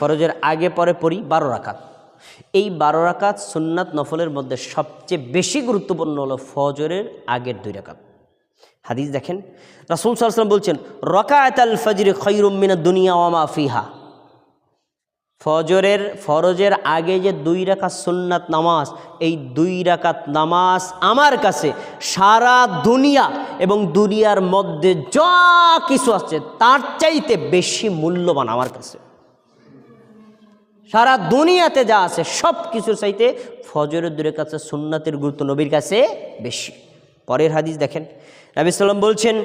ফরজের আগে, পরে পড়ি, বারো রাকাত। এই বারো রাকাত সুন্নাত নফলের মধ্যে সবচেয়ে বেশি গুরুত্বপূর্ণ হলো ফজরের আগের দুই রাকাত। হাদিস দেখেন, রাসুল সাল্লাম বলছেন রকায়াত আল ফজর খৈরুমিনা দুনিয়া ওয়ামা ফিহা। ফজরের, ফরজের আগে যে দুই রাকাত সুন্নাত নামাজ, এই দুই রাকাত নামাজ আমার কাছে সারা দুনিয়া এবং দুনিয়ার মধ্যে যা কিছু আছে, তার চাইতে বেশি মূল্যবান আমার কাছে। সারা দুনিয়াতে যা আছে সব কিছুর চাইতে ফজরের দূরের কাছে সুন্নাতের গুরুত্ব নবীর কাছে বেশি। পরের হাদিস দেখেন। নবী সাল্লাম বলছেন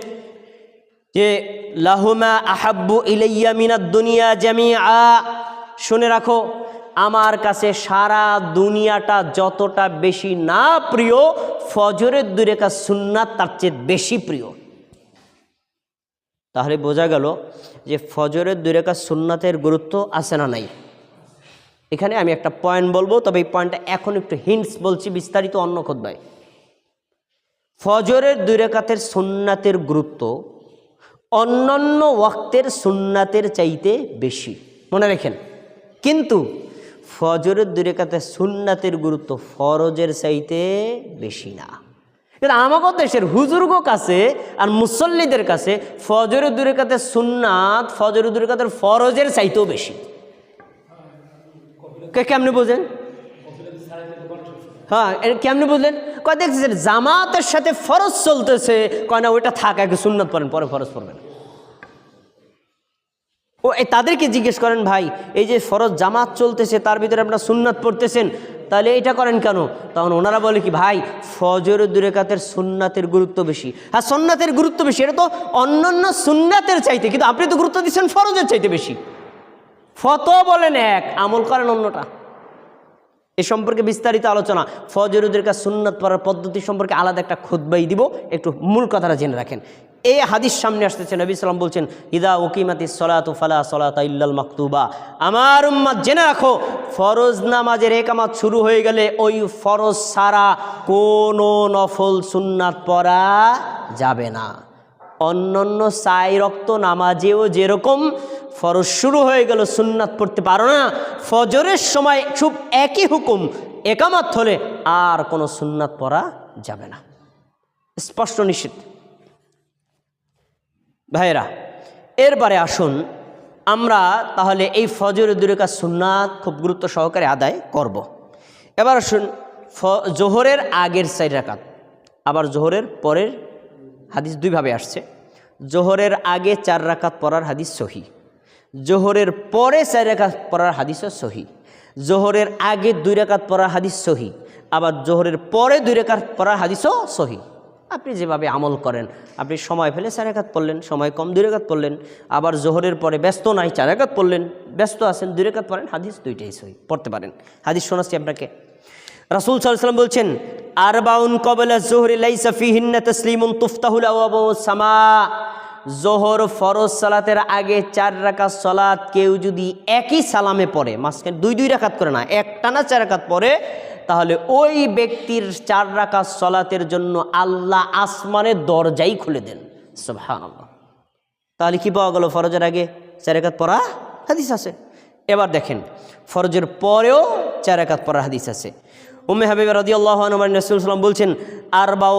যে, লাহুমা আহাব্বু ইলাইয়া মিনাদ দুনিয়া জামিআ। শুনে রাখো, আমার কাছে সারা দুনিয়াটা যতটা বেশি না প্রিয়, ফজরের দূরে কাজ সুন্নাত তার চেয়ে বেশি প্রিয়। তাহলে বোঝা গেল যে, ফজরের দূরে কাজ সুন্নাতের গুরুত্ব আছে না নাই। এখানে আমি একটা পয়েন্ট বলব, তবে এই পয়েন্টটা এখন একটু হিন্টস বলছি, বিস্তারিত অন্য খোদ্ায় ফজরের দুই রেখাতের সুন্নাতের গুরুত্ব অন্যান্য ওয়াক্তের সুন্নাতের চাইতে বেশি। মনে রাখেন। কিন্তু ফজরের দুই সুন্নাতের গুরুত্ব ফরজের চাইতে বেশি না। কিন্তু আমাকে দেশের হুজুর্গ কাছে আর মুসল্লিদের কাছে ফজরের দুই সুন্নাত ফজরের দুই ফরজের চাইতেও বেশি। কেমনে বোঝেন হ্যাঁ কেমনে বুঝলেন? কয় দেখছেন জামাতের সাথে ফরজ চলতেছে। কয় না, ওইটা থাক, আগে সুন্নত পড়েন, পরে ফরজ পড়বেন। ও তাদেরকে জিজ্ঞেস করেন, ভাই, এই যে ফরজ জামাত চলতেছে, তার ভিতরে আপনার সুন্নাত পড়তেছেন, তাহলে এটা করেন কেন? তখন ওনারা বলে কি, ভাই ফজর দুরেকাতের সুন্নাতের গুরুত্ব বেশি। হ্যাঁ সুন্নাতের গুরুত্ব বেশি, এটা তো অন্যান্য সুন্নাতের চাইতে, কিন্তু আপনি তো গুরুত্ব দিচ্ছেন ফরজের চাইতে বেশি। ফত বলেন এক, আমল করেন অন্যটা। এ সম্পর্কে বিস্তারিত আলোচনা। ফজরুদের কাছে সুন্নত পড়ার পদ্ধতি সম্পর্কে আলাদা একটা খুদ্বাই দিব। একটু মূল কথাটা জেনে রাখেন। এই হাদিস সামনে আসতেছে, নবী সালাম বলছেন, ইদা ওকিমাতি সলাতু ফালা সলাত ইল্লাল মাকতুবা। আমার উম্মাদ জেনে রাখো, ফরজ নামাজের একামাত শুরু হয়ে গেলে ওই ফরজ সারা কোনো নফল সুন্নাত পড়া যাবে না। অন্যান্য সাই রক্ত নামাজেও যেরকম ফরজ শুরু হয়ে গেল, সুন্নাত পড়তে পারো না, ফজরের সময় খুব একই হুকুম, একামাত হলে আর কোনো সুন্নাত পড়া যাবে না স্পষ্ট নিষেধ ভাইয়েরা এরপরে আসুন, আমরা তাহলে এই ফজর দুরেকা সুন্নাত খুব গুরুত্ব সহকারে আদায় করব। এবার আসুন জোহরের আগের রাকাত, আবার জোহরের পরের হাদিস দুইভাবে আসছে। জোহরের আগে চার রাকাত পড়ার হাদিস সহি। জোহরের পরে চার রাকাত পড়ার হাদিসও সহি। জোহরের আগে দুই রাকাত পড়ার হাদিস সহি, আবার জোহরের পরে দুই রাকাত পড়ার হাদিসও সহি। আপনি যেভাবে আমল করেন, আপনি সময় ফেলে চার একাত পড়লেন, সময় কম দুই রেখাত পড়লেন, আবার জোহরের পরে ব্যস্ত নাই চার একাত পড়লেন, ব্যস্ত আছেন দুই রেখাত পড়েন, হাদিস দুইটাই সহি, পড়তে পারেন। হাদিস শোনাচ্ছি আপনাকে। রাসুল সাল্লাম বলছেন আর বাউন কবলা জোহরি লাইসা ফিহিন্না তসলিমুন তুফতাহুল সামা। জোহর ফরজ সালাতের আগে চার রাকাত সলাত কেউ যদি একই সালামে পড়ে, মাঝখানে দুই দুই রাকাত করে না একটানা চার রাকাত পড়ে, তাহলে ওই ব্যক্তির চার রাকাত সলাতের জন্য আল্লাহ আসমানের দরজাই খুলে দেন। সুবহানাল্লাহ। তাহলে কি পাওয়া গেল ফরজের আগে চার রাকাত পড়া? হাদিস আছে। এবার দেখেন, ফরজের পরেও চার রাকাত পড়া হাদিস আছে। উম্মে হাবিব রাদি আল্লাহ রসুল সাল্লাম বলছেন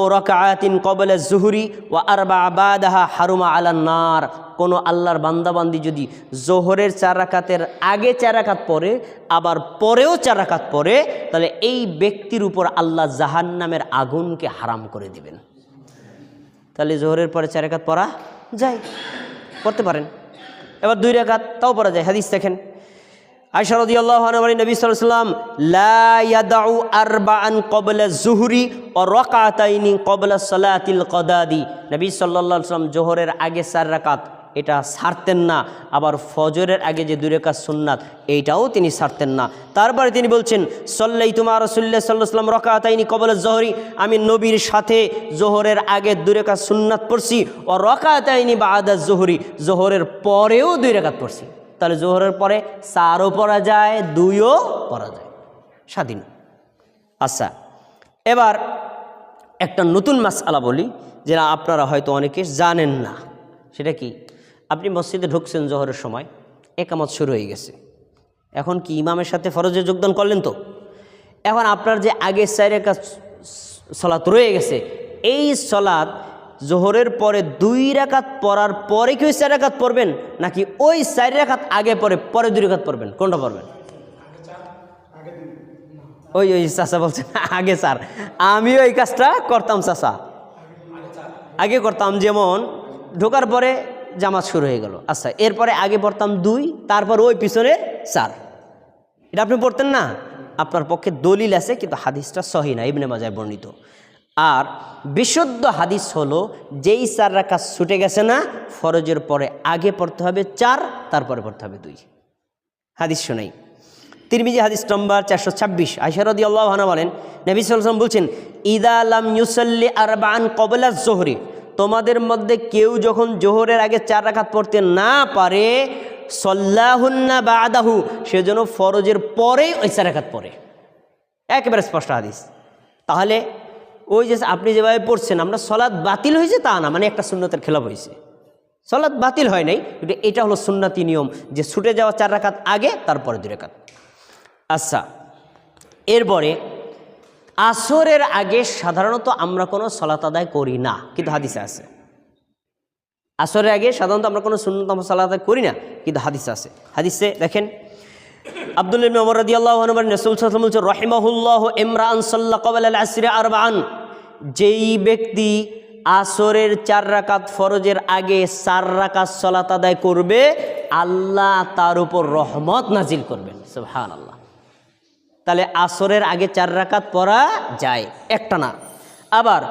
ও রকায়াতিন কবলে জুহুরি ও আরবা আবাদাহা হারুমা আলান্নার কোনো আল্লাহর বান্দাবান্দি যদি জোহরের চার রাকাতের আগে চারাকাত পরে আবার পরেও চার রাকাত পরে তাহলে এই ব্যক্তির উপর আল্লাহ জাহান্নামের আগুনকে হারাম করে দিবেন। তাহলে জোহরের পরে চার রাকাত পড়া যায়, পড়তে পারেন। এবার দুই রাকাত তাও পড়া যায়, হাদিস দেখেন। আনহা বলেন, নবী সাল্লাল্লাহু আলাইহি ওয়াসাল্লাম, লা ইয়াদাউ আরবাআন ক্বাবলা যুহরি ওয়া রাকাতাইনি ক্বাবলা সালাতিল কদাদি। নবী আলাইহি জোহরের আগে চার রাকাত, এটা সারতেন না। আবার ফজরের আগে যে দুই রাকাত সুন্নাত, এইটাও তিনি সারতেন না। তারপরে তিনি বলছেন সল্লাই তোমার রসুল্লাহ সাল্লাহ সাল্লাম রকাতাইনি কবল জহরি, আমি নবীর সাথে জোহরের আগে রেখাত সুন্নাত পড়ছি ও রকাতাইনি বা আদা জোহরি, জোহরের পরেও দুই রেখাত পড়ছি। তাহলে জোহরের পরে চারও পড়া যায়, দুইও পড়া যায়। স্বাধীন। আচ্ছা এবার একটা নতুন মাসআলা বলি, যেটা আপনারা হয়তো অনেকে জানেন না। সেটা কি? আপনি মসজিদে ঢুকছেন জোহরের সময়, একামত শুরু হয়ে গেছে। এখন কি ইমামের সাথে ফরজে যোগদান করলেন তো? এখন আপনার যে আগের সাইডের কাজ সলাৎ রয়ে গেছে, এই সলাৎ জোহরের পরে দুই রাকাত পড়ার পরে কি ওই চার রাকাত পড়বেন? নাকি ওই চার রাকাত আগে পরে পরে দুই রাকাত পড়বেন? কোনটা পড়বেন? ওই ওই চাষা বলছেন আগে স্যার। আমিও এই কাজটা করতাম চাষা আগে করতাম, যেমন ঢোকার পরে জামাত শুরু হয়ে গেল। আচ্ছা এরপরে আগে পড়তাম দুই, তারপর ওই পিছনে চার। এটা আপনি পড়তেন না? আপনার পক্ষে দলিল আছে, কিন্তু হাদিসটা সহি না, ইবনে মাজায় বর্ণিত। আর বিশুদ্ধ হাদিস হলো, যেই চার রাখা ছুটে গেছে না, ফরজের পরে আগে পড়তে হবে চার, তারপরে পড়তে হবে দুই। হাদিস শোনাই। তিরমিজি হাদিস নম্বর চারশো ছাব্বিশ। আইসারদি আল্লাহ বলেন, নবী সাল্লাম বলছেন, ইদা আলাম ইউসল্লি আরবান কবলা জোহরি। তোমাদের মধ্যে কেউ যখন জোহরের আগে চার রাখাত পড়তে না পারে, সল্লাহুন্না বা আদাহু সেজন্য ফরজের পরেই ওই চার রাখাত পড়ে। একেবারে স্পষ্ট হাদিস। তাহলে ওই যে আপনি যেভাবে পড়ছেন, আমরা সলাদ বাতিল হয়েছে তা না মানে একটা সুন্নতের খেলাপ হয়েছে। সলাদ বাতিল হয় নাই এটা হলো সুন্নাতি নিয়ম, যে ছুটে যাওয়া চার রাকাত আগে, তারপরে দু রাকাত। আচ্ছা এরপরে আসরের আগে সাধারণত আমরা কোনো সলাত আদায় করি না, কিন্তু হাদিসে আছে। আসরের আগে সাধারণত আমরা কোনো শূন্যতম সালাত আদায় করি না, কিন্তু হাদিসে আছে। হাদিসে দেখেন, আব্দুল ইবনে রাহিমাহুল্লাহ ইমরান সাল্লা ক্বাবলা যেই ব্যক্তি আসরের চার রাকাত ফরজের আগে চার রাকাত সালাত আদায় করবে, আল্লাহ তার উপর রহমত নাজিল করবেন। সুবহানাল্লাহ। তাহলে আসরের আগে চার রাকাত পড়া যায়, একটা না। আবার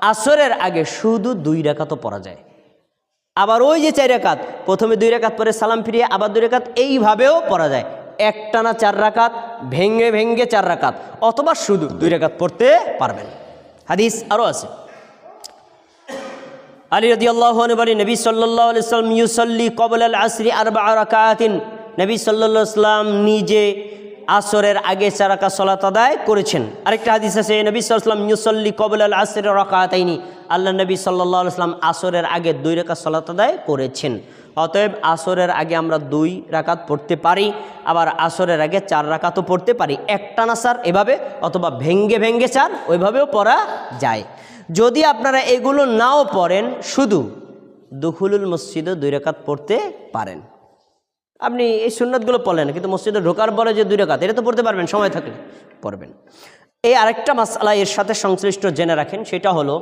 আসরের আগে শুধু দুই রাকাতও পড়া যায়। আবার ওই যে চার রাকাত, প্রথমে দুই রাকাত পরে সালাম ফিরিয়ে আবার দুই রাকাত এইভাবেও পড়া যায়। একটানা চার রাকাত ভেঙ্গে ভেঙ্গে চার রাকাত, অথবা শুধু দুই রাকাত পড়তে পারবেন। হাদিস আরও আছে। আলী রদি আল্লাহ বলি নবী সাল্লাহ সাল্লাম ইউসল্লি কবল আল আসরি আরবা রাকাতিন নবী সাল্লাহ সাল্লাম নিজে আসরের আগে চারাকা সলাত আদায় করেছেন। আরেকটা হাদিস আছে, নবী সাল্লাম ইউসল্লি কবল আল আসরের রাকাতাইনি আল্লাহ নবী সাল্লাহ সাল্লাম আসরের আগে দুই রেখা সলাত আদায় করেছেন। অতএব আসরের আগে আমরা দুই রাকাত পড়তে পারি, আবার আসরের আগে চার রাকাতও পড়তে পারি। একটানা সার এভাবে, অথবা ভেঙ্গে ভেঙ্গে চার ওইভাবেও পড়া যায়। যদি আপনারা এগুলো নাও পড়েন, শুধু দুখুলুল মসজিদে দুই রেখাত পড়তে পারেন। আপনি এই সুন্নতগুলো পড়লেন, কিন্তু মসজিদে ঢোকার পরে যে দুই রেখাত এটা তো পড়তে পারবেন, সময় থাকলে পড়বেন। এই আরেকটা মাসালা এর সাথে সংশ্লিষ্ট জেনে রাখেন, সেটা হলো,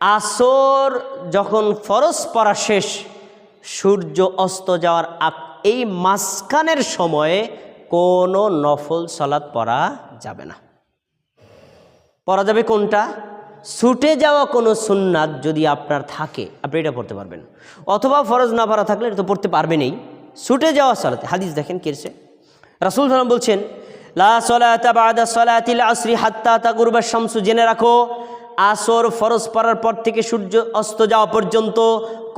আসর যখন ফরজ পড়া শেষ সূর্য অস্ত যাওয়ার এই মাঝখানের সময়ে কোনো নফল সলাৎ পড়া যাবে না। পড়া যাবে কোনটা? ছুটে যাওয়া কোনো সুন্নাত যদি আপনার থাকে, আপনি এটা পড়তে পারবেন। অথবা ফরজ না পড়া থাকলে এটা তো পড়তে পারবেনই। ছুটে যাওয়া সালাতে, হাদিস দেখেন কেরছে রাসুল সালাম বলছেন, লা সলাতা বাদা সলাতিল আসরি হাত্তা তাগুরবা শামসু জেনে রাখো আসর ফরজ পড়ার পর থেকে সূর্য অস্ত যাওয়া পর্যন্ত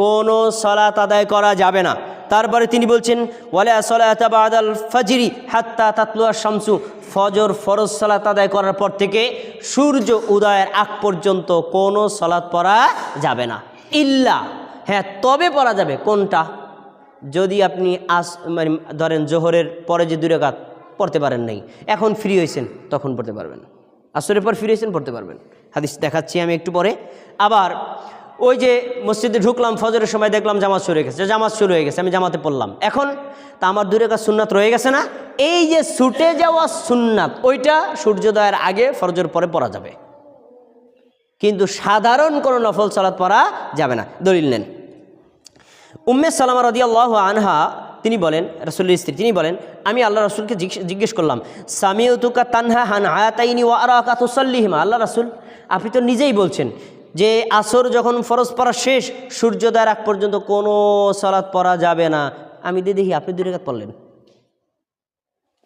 কোনো সলাত আদায় করা যাবে না। তারপরে তিনি বলছেন, ওয়ালা সলাতা বাদাল ফাজরি হাত্তা তাতলুয়া শামসু। ফজর ফরজ সালাত আদায় করার পর থেকে সূর্য উদয়ের আগ পর্যন্ত কোনো সলাৎ পড়া যাবে না। ইল্লা হ্যাঁ তবে পড়া যাবে। কোনটা? যদি আপনি আস মানে ধরেন জোহরের পরে যে দুই পড়তে পারেন নাই, এখন ফ্রি হয়েছেন তখন পড়তে পারবেন। আসরের পর ফ্রি হয়েছেন পড়তে পারবেন। হাদিস দেখাচ্ছি আমি একটু পরে। আবার ওই যে মসজিদে ঢুকলাম, ফজরের সময় দেখলাম জামাত শুরু হয়ে গেছে। জামাত শুরু হয়ে গেছে, আমি জামাতে পড়লাম। এখন তা আমার দূরে কাজ সুন্নাত রয়ে গেছে না? এই যে ছুটে যাওয়া সুন্নাত, ওইটা সূর্যোদয়ের আগে ফরজের পরে পড়া যাবে। কিন্তু সাধারণ কোনো নফল সালাত পড়া যাবে না। দলিল নেন। উম্মে সালামা রদি আল্লাহ আনহা তিনি বলেন রসুল্লের স্ত্রী, তিনি বলেন, আমি আল্লাহ রসুলকে জিজ্ঞেস- করলাম, সামিউতুকা তানহা হান আয়াতাইনি ও আর কাতুসাল্লিহিমা আল্লাহ রসুল, আপনি তো নিজেই বলছেন যে আসর যখন ফরজ পড়া শেষ, সূর্যোদয়ের আগ পর্যন্ত কোনো সালাত পড়া যাবে না। আমি দিয়ে দেখি, আপনি দুই রেখাত পড়লেন।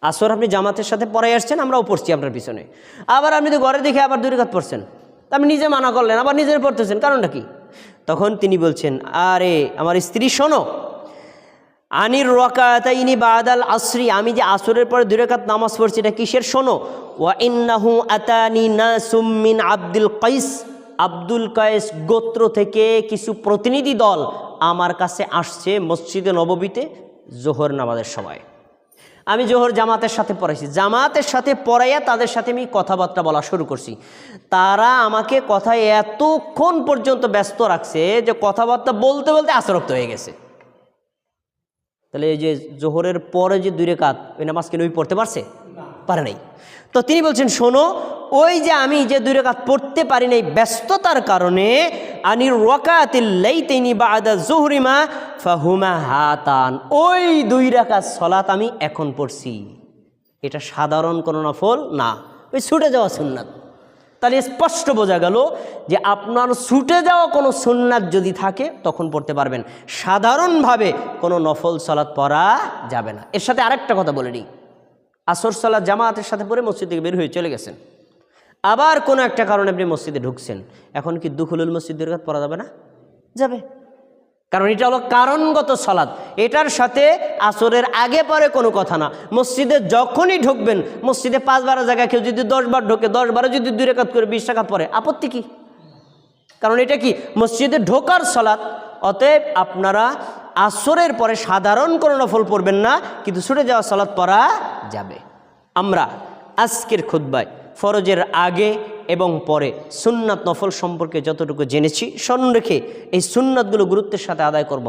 আসর আপনি জামাতের সাথে পড়াই আসছেন, আমরাও পড়ছি আপনার পিছনে। আবার আপনি তো ঘরে দেখে আবার দুই রেখাত পড়ছেন। তা আপনি নিজে মানা করলেন, আবার নিজের পড়তেছেন, কারণটা কি? তখন তিনি বলছেন, আরে, আমার স্ত্রী, শোনো আনির রকাতাইনি বাদাল আসরি, আমি যে আসরের পরে দুই রেখাত নামাজ পড়ছি, এটা কিসের? শোনো। ওয়া ইন্নাহু আতানি না সুমিন আব্দুল কাইস। আব্দুল কায়েস গোত্র থেকে কিছু প্রতিনিধি দল আমার কাছে আসছে মসজিদে নববীতে জোহর নামাজের সময়। আমি জোহর জামাতের সাথে পড়াইছি। জামাতের সাথে পড়াইয়া তাদের সাথে আমি কথাবার্তা বলা শুরু করছি। তারা আমাকে কথায় এতক্ষণ পর্যন্ত ব্যস্ত রাখছে যে কথাবার্তা বলতে বলতে আসরক্ত হয়ে গেছে। তাহলে এই যে জোহরের পরে যে দুই রেখাত ওই নামাজ কি নবী পড়তে পারছে? পারে নাই। তো তিনি বলছেন, শোনো, ওই যে আমি যে দুই রেখাত পড়তে পারি নাই ব্যস্ততার কারণে আনি রকাতিল্লাই তিনি বাদা জোহরিমা ফাহুমা হাতান। ওই দুই রেখাত সলাত আমি এখন পড়ছি। এটা সাধারণ কোনো নফল না। ওই ছুটে যাওয়া সুন্নাত। তাহলে স্পষ্ট বোঝা গেল যে আপনার ছুটে যাওয়া কোনো সুন্নাত যদি থাকে, তখন পড়তে পারবেন। সাধারণভাবে কোনো নফল সলাদ পড়া যাবে না। এর সাথে আরেকটা কথা বলে নিই। আসর সলাদ জামাতের সাথে পরে মসজিদ থেকে বের হয়ে চলে গেছেন। আবার কোনো একটা কারণে আপনি মসজিদে ঢুকছেন। এখন কি দুখুলুল মসজিদের দুর্গাত পড়া যাবে না? যাবে। কারণ এটা হলো কারণগত সলাদ এটার সাথে আসরের আগে পরে কোনো কথা না। মসজিদে যখনই ঢুকবেন, মসজিদে পাঁচ বারো জায়গায় কেউ যদি দশ বার ঢোকে দশ বারো যদি দুই রেখাত করে, বিশ টাকা পরে, আপত্তি কি? কারণ এটা কি? মসজিদে ঢোকার সলাৎ অতএব আপনারা আসরের পরে সাধারণ কোনো নফল পড়বেন না, কিন্তু ছুটে যাওয়া সলাৎ পড়া যাবে। আমরা আজকের খুদ্বায় ফরজের আগে এবং পরে সুন্নাত নফল সম্পর্কে যতটুকু জেনেছি, স্মরণ রেখে এই সুন্নাতগুলো গুরুত্বের সাথে আদায় করব